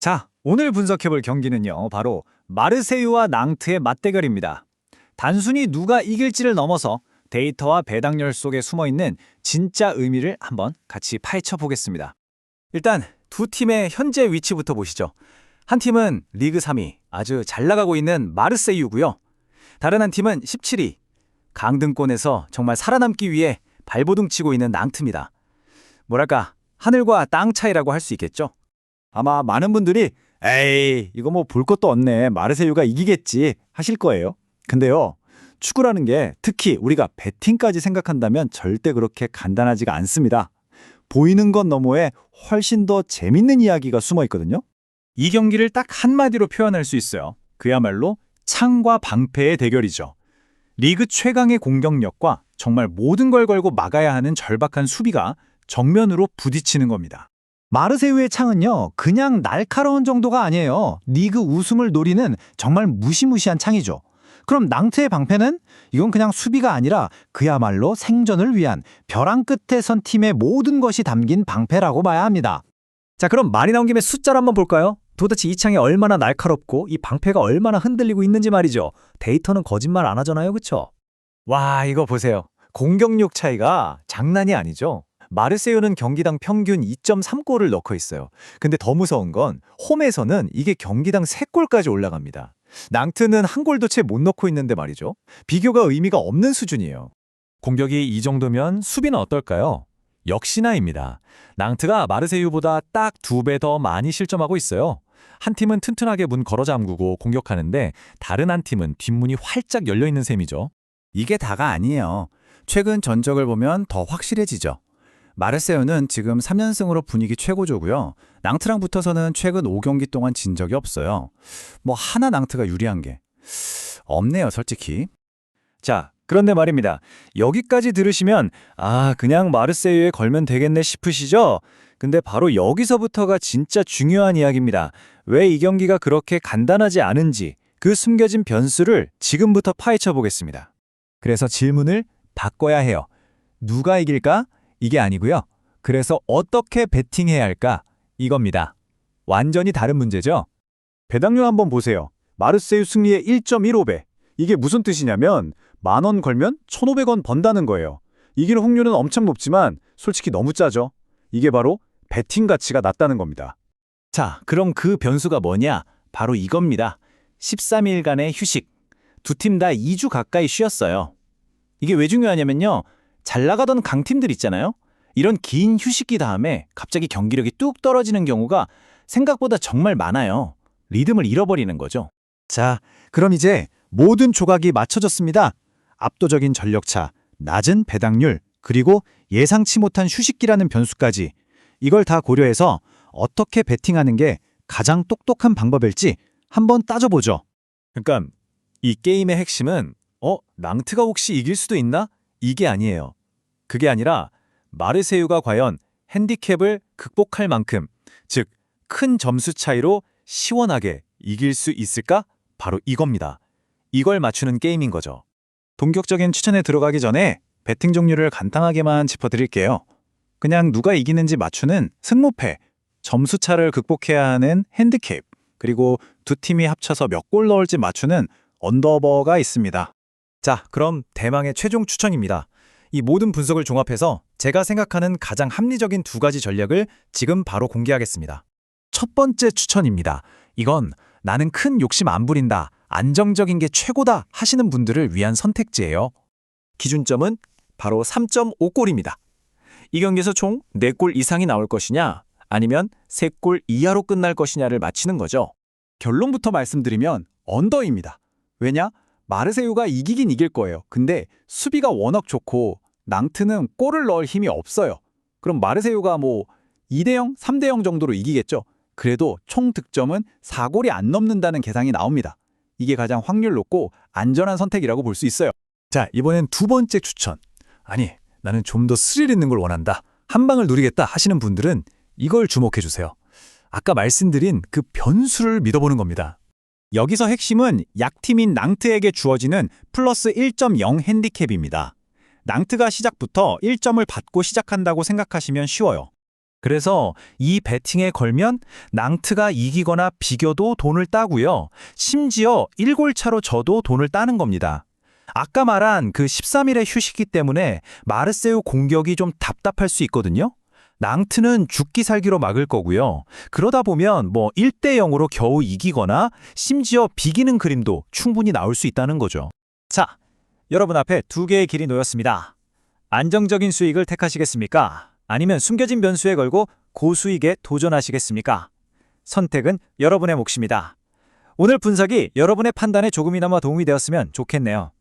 자, 오늘 분석해볼 경기는요, 바로 마르세유와 낭트의 맞대결입니다. 단순히 누가 이길지를 넘어서 데이터와 배당률 속에 숨어있는 진짜 의미를 한번 같이 파헤쳐 보겠습니다. 일단 두 팀의 현재 위치부터 보시죠. 한 팀은 리그 3위, 아주 잘 나가고 있는 마르세유고요. 다른 한 팀은 17위, 강등권에서 정말 살아남기 위해 발버둥 치고 있는 낭트입니다. 뭐랄까, 하늘과 땅 차이라고 할 수 있겠죠? 아마 많은 분들이 에이, 이거 뭐 볼 것도 없네. 마르세유가 이기겠지 하실 거예요. 근데요. 축구라는 게 특히 우리가 배팅까지 생각한다면 절대 그렇게 간단하지가 않습니다. 보이는 것 너머에 훨씬 더 재밌는 이야기가 숨어 있거든요. 이 경기를 딱 한마디로 표현할 수 있어요. 그야말로 창과 방패의 대결이죠. 리그 최강의 공격력과 정말 모든 걸 걸고 막아야 하는 절박한 수비가 정면으로 부딪히는 겁니다. 마르세유의 창은요, 그냥 날카로운 정도가 아니에요. 리그 우승을 노리는 정말 무시무시한 창이죠. 그럼 낭트의 방패는? 이건 그냥 수비가 아니라 그야말로 생존을 위한 벼랑 끝에 선 팀의 모든 것이 담긴 방패라고 봐야 합니다. 자, 그럼 말이 나온 김에 숫자를 한번 볼까요? 도대체 이 창이 얼마나 날카롭고 이 방패가 얼마나 흔들리고 있는지 말이죠. 데이터는 거짓말 안 하잖아요, 그쵸? 와, 이거 보세요. 공격력 차이가 장난이 아니죠. 마르세유는 경기당 평균 2.3골을 넣고 있어요. 근데 더 무서운 건 홈에서는 이게 경기당 3골까지 올라갑니다. 낭트는 한 골도 채 못 넣고 있는데 말이죠. 비교가 의미가 없는 수준이에요. 공격이 이 정도면 수비는 어떨까요? 역시나입니다. 낭트가 마르세유보다 딱 두 배 더 많이 실점하고 있어요. 한 팀은 튼튼하게 문 걸어 잠그고 공격하는데 다른 한 팀은 뒷문이 활짝 열려 있는 셈이죠. 이게 다가 아니에요. 최근 전적을 보면 더 확실해지죠. 마르세유는 지금 3연승으로 분위기 최고조고요. 낭트랑 붙어서는 최근 5경기 동안 진 적이 없어요. 뭐 하나 낭트가 유리한 게 없네요, 솔직히. 자, 그런데 말입니다. 여기까지 들으시면 아, 그냥 마르세유에 걸면 되겠네 싶으시죠? 근데 바로 여기서부터가 진짜 중요한 이야기입니다. 왜 이 경기가 그렇게 간단하지 않은지 그 숨겨진 변수를 지금부터 파헤쳐 보겠습니다. 그래서 질문을 바꿔야 해요. 누가 이길까? 이게 아니고요. 그래서 어떻게 베팅해야 할까? 이겁니다. 완전히 다른 문제죠? 배당률 한번 보세요. 마르세유 승리의 1.15배. 이게 무슨 뜻이냐면 만 원 걸면 1,500원 번다는 거예요. 이길 확률은 엄청 높지만 솔직히 너무 짜죠. 이게 바로 베팅 가치가 낮다는 겁니다. 자, 그럼 그 변수가 뭐냐? 바로 이겁니다. 13일간의 휴식. 두 팀 다 2주 가까이 쉬었어요. 이게 왜 중요하냐면요. 잘 나가던 강팀들 있잖아요. 이런 긴 휴식기 다음에 갑자기 경기력이 뚝 떨어지는 경우가 생각보다 정말 많아요. 리듬을 잃어버리는 거죠. 자, 그럼 이제 모든 조각이 맞춰졌습니다. 압도적인 전력차, 낮은 배당률, 그리고 예상치 못한 휴식기라는 변수까지 이걸 다 고려해서 어떻게 베팅하는 게 가장 똑똑한 방법일지 한번 따져보죠. 그러니까 이 게임의 핵심은 어, 낭트가 혹시 이길 수도 있나? 이게 아니에요. 그게 아니라 마르세유가 과연 핸디캡을 극복할 만큼, 즉 큰 점수 차이로 시원하게 이길 수 있을까? 바로 이겁니다. 이걸 맞추는 게임인 거죠. 본격적인 추천에 들어가기 전에 배팅 종류를 간단하게만 짚어드릴게요. 그냥 누가 이기는지 맞추는 승무패, 점수 차를 극복해야 하는 핸디캡, 그리고 두 팀이 합쳐서 몇 골 넣을지 맞추는 언더버가 있습니다. 자, 그럼 대망의 최종 추천입니다. 이 모든 분석을 종합해서 제가 생각하는 가장 합리적인 두 가지 전략을 지금 바로 공개하겠습니다. 첫 번째 추천입니다. 이건 나는 큰 욕심 안 부린다, 안정적인 게 최고다 하시는 분들을 위한 선택지예요. 기준점은 바로 3.5골입니다. 이 경기에서 총 4골 이상이 나올 것이냐, 아니면 3골 이하로 끝날 것이냐를 맞히는 거죠. 결론부터 말씀드리면 언더입니다. 왜냐? 마르세유가 이기긴 이길 거예요. 근데 수비가 워낙 좋고 낭트는 골을 넣을 힘이 없어요. 그럼 마르세유가 뭐 2대0, 3대0 정도로 이기겠죠. 그래도 총 득점은 4골이 안 넘는다는 계산이 나옵니다. 이게 가장 확률 높고 안전한 선택이라고 볼 수 있어요. 자, 이번엔 두 번째 추천. 아니, 나는 좀 더 스릴 있는 걸 원한다. 한 방을 누리겠다 하시는 분들은 이걸 주목해 주세요. 아까 말씀드린 그 변수를 믿어보는 겁니다. 여기서 핵심은 약팀인 낭트에게 주어지는 플러스 1.0 핸디캡입니다. 낭트가 시작부터 1점을 받고 시작한다고 생각하시면 쉬워요. 그래서 이 배팅에 걸면 낭트가 이기거나 비겨도 돈을 따고요. 심지어 1골 차로 져도 돈을 따는 겁니다. 아까 말한 그 13일의 휴식기 때문에 마르세유 공격이 좀 답답할 수 있거든요. 낭트는 죽기 살기로 막을 거고요. 그러다 보면 뭐 1대 0으로 겨우 이기거나 심지어 비기는 그림도 충분히 나올 수 있다는 거죠. 자, 여러분 앞에 두 개의 길이 놓였습니다. 안정적인 수익을 택하시겠습니까? 아니면 숨겨진 변수에 걸고 고수익에 도전하시겠습니까? 선택은 여러분의 몫입니다. 오늘 분석이 여러분의 판단에 조금이나마 도움이 되었으면 좋겠네요.